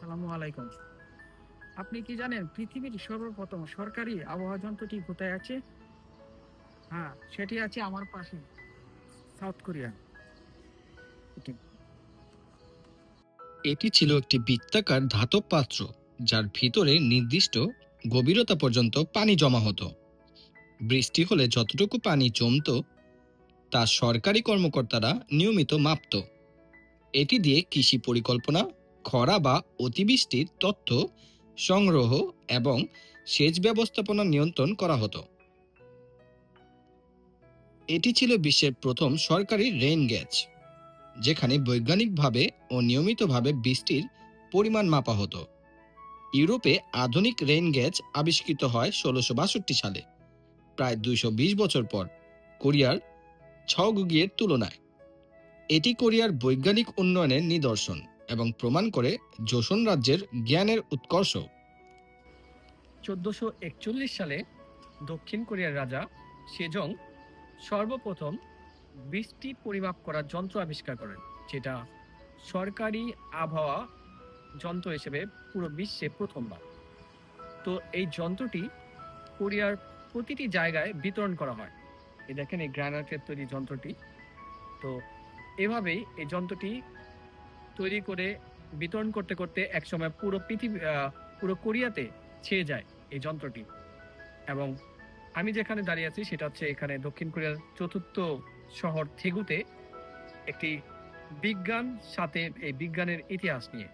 আসসালামু আলাইকুম। আপনি কি জানেন পৃথিবীর সর্বপ্রথম সরকারি আবহাওয়া যন্ত্রটি কোথায় আছে? হ্যাঁ সেটি আছে আমার পাশে, সাউথ কোরিয়া। এটি। ছিল একটি বৃত্তাকার ধাতব পাত্র, যার ভিতরে নির্দিষ্ট গভীরতা পর্যন্ত পানি জমা হতো। বৃষ্টি হলে যতটুকু পানি জমতো, তা সরকারি কর্মকর্তারা নিয়মিত মাপত। এটি দিয়ে কৃষি পরিকল্পনা খরা বা অতিবৃষ্টির তথ্য সংগ্রহ এবং সেচ ব্যবস্থাপনা নিয়ন্ত্রণ করা হতো। এটি ছিল বিশ্বের প্রথম সরকারি রেইন গেজ যেখানে বৈজ্ঞানিকভাবে ও নিয়মিতভাবে বৃষ্টির পরিমাণ মাপা হতো। ইউরোপে আধুনিক রেইন গেজ আবিষ্কৃত হয় ষোলোশো বাষট্টি সালে, প্রায় দুইশো বিশ বছর পর, কোরিয়ার ছগুগিয়ের তুলনায়। এটি কোরিয়ার বৈজ্ঞানিক উন্নয়নের নিদর্শন। এবং প্রমাণ করে জোসন রাজ্যের জ্ঞানের উৎকর্ষ। চোদ্দশো একচল্লিশ সালে দক্ষিণ কোরিয়ার রাজা সেজং সর্বপ্রথম বৃষ্টি পরিমাপ করার যন্ত্র আবিষ্কার করেন, যেটা সরকারি আবহাওয়া যন্ত্র হিসেবে পুরো বিশ্বে প্রথমবার। তো এই যন্ত্রটি কোরিয়ার প্রতিটি জায়গায় বিতরণ করা হয়। এই দেখেন এই গ্রানাইটের তৈরি যন্ত্রটি। তো এভাবেই এই যন্ত্রটি তৈরি করে বিতরণ করতে করতে একসময় পুরো পৃথিবী পুরো কোরিয়াতে ছেয়ে যায় এই যন্ত্রটি। এবং আমি যেখানে দাঁড়িয়ে আছি সেটা হচ্ছে এখানে দক্ষিণ কোরিয়ার চতুর্থ শহর থেগুতে একটি বিজ্ঞান সাথে এই বিজ্ঞানের ইতিহাস নিয়ে।